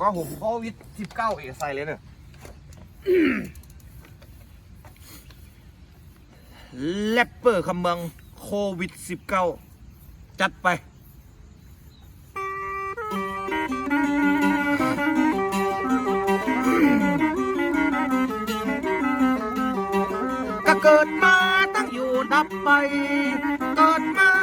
ก็ผมโควิดสิบเก้าเอกใส่เลยเนี่ยแรปเปอร์คำเมืองโควิดสิบเก้าจัดไปก็เกิดมาตั้งอยู่ดับไป เกิดมา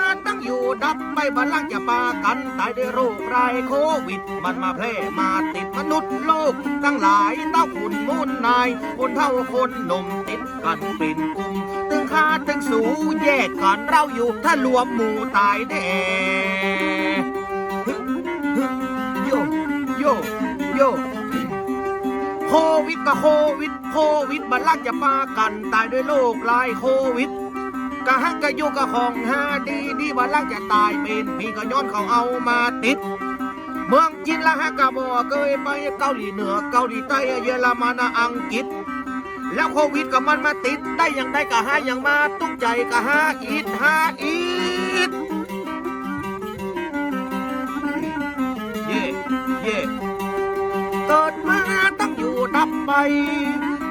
อยู่ดับไปบัลลังก์จะปากันตายด้วยโรครายโควิด มันมาแพร่มาติดมนุษย์โลกตั้งหลายเต้าขุนมูลนายคนเท่าคนหนุ่มติดกันเป็นกลุ่มตึงคาตึงสูแยกกันเราอยู่ถ้ารวมหมู่ตายแน่โยโยโยโควิดก็โควิดโควิดบัลลังก์จะปากันตายด้วยโรคลายโควิด กะฮักกะยุกะของหาดีดีบัลลังก์จะตายเป็นพี่ก็ย้อนเขาเอามาติด เมืองจีนละฮะกกะบ่เคยไปเกาหลีเหนือเกาหลีใต้เยอรมันอังกฤษ แล้วโควิดก็มันมาติดได้อย่างได้กะหาอย่างมาตุ้งใจกะหาอีดหาอีดเย่เย่เกิดมาตั้งอยู่ดับไป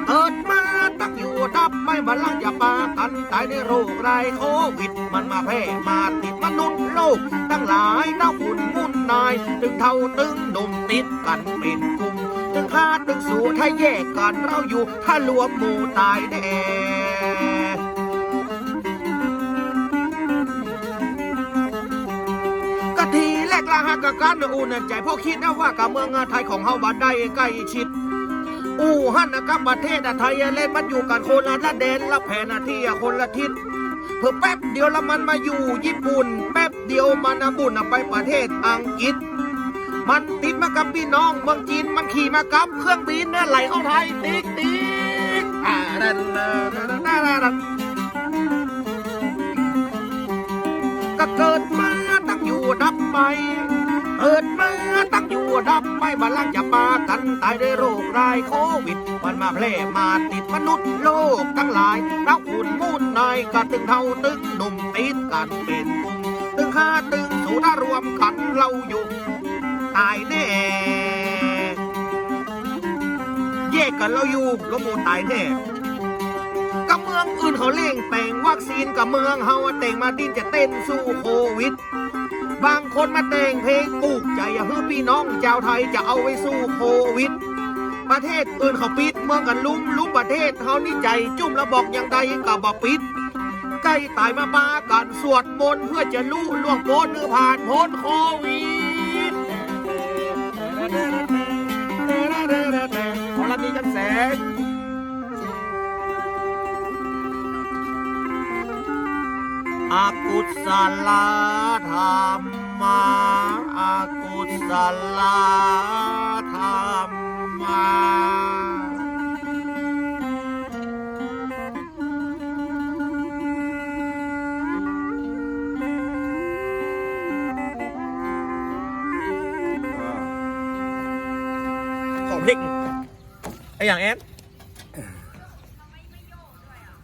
เกิดมา ดับไปบัลลังอย่าปากันตายในโรครายโควิดมันมาแพร่มาติดมนุษย์โลก ตั้งหลายเต้าหุ่นมุ่นนายตึงเท่าตึงหนุ่มติดกันเป็นกลุ่มตึงคาตึงสู่ถ้าแยกกันเราอยู่ ถ้ารวมหมู่ตายแน่กะทีแรกละหักกะการอุ่นใจพ่อคิดนะว่ากะเมืองไทยของเฮาบัดได้ใกล้ชิด อู่ฮั่นนะครับประเทศไทยเล่นมันอยู่กันคนละแดนละแผนที่คนละทิศเพื่อแป๊บเดียวละมันมาอยู่ญี่ปุ่น แป๊บเดียวมันบุญนะไปประเทศอังกฤษ มันติดมากับพี่น้องเมืองจีนมันขี่มากับเครื่องบินเนี่ยไหลเข้าไทยติ๊กติ๊กอ่าดันดันดันดัน บไปบัลลังก์จะปากันตายด้วยโรครายโควิด มันมาแพร่มาติดมนุษย์โลกทั้งหลายเราอุ่นมุ่นนายกะตึงเท่าตึงหนุ่มติดกันเป็นกลุ่มตึงค่าตึงสูถ้ารวมกันเราอยู่ ตายแน่แยกกันเราอยู่แล้วมูตายแน่กับเมืองอื่นเขาเล่งแต่งวัคซีนกับเมืองเฮาแต่งมาดินจะเต้นสู้โควิด บางคนมาแต่งเพลงปลูกใจอย่าเพื่อพี่น้องชาวไทยจะเอาไว้สู้โควิด ประเทศอื่นเขาปิดเมืองกันลุ่มลุ่มประเทศเฮานี่ใจจุ่มระบอกอย่างใดกับบปิดใกล้ตายมาปากันสวดมนต์เพื่อจะลู่ล่วงพ้นหรือผ่านพ้นโควิดขอรับนี้กันแสง อากุศลธรรมมาอากุศลธรรมมาของพริกไออย่างแอน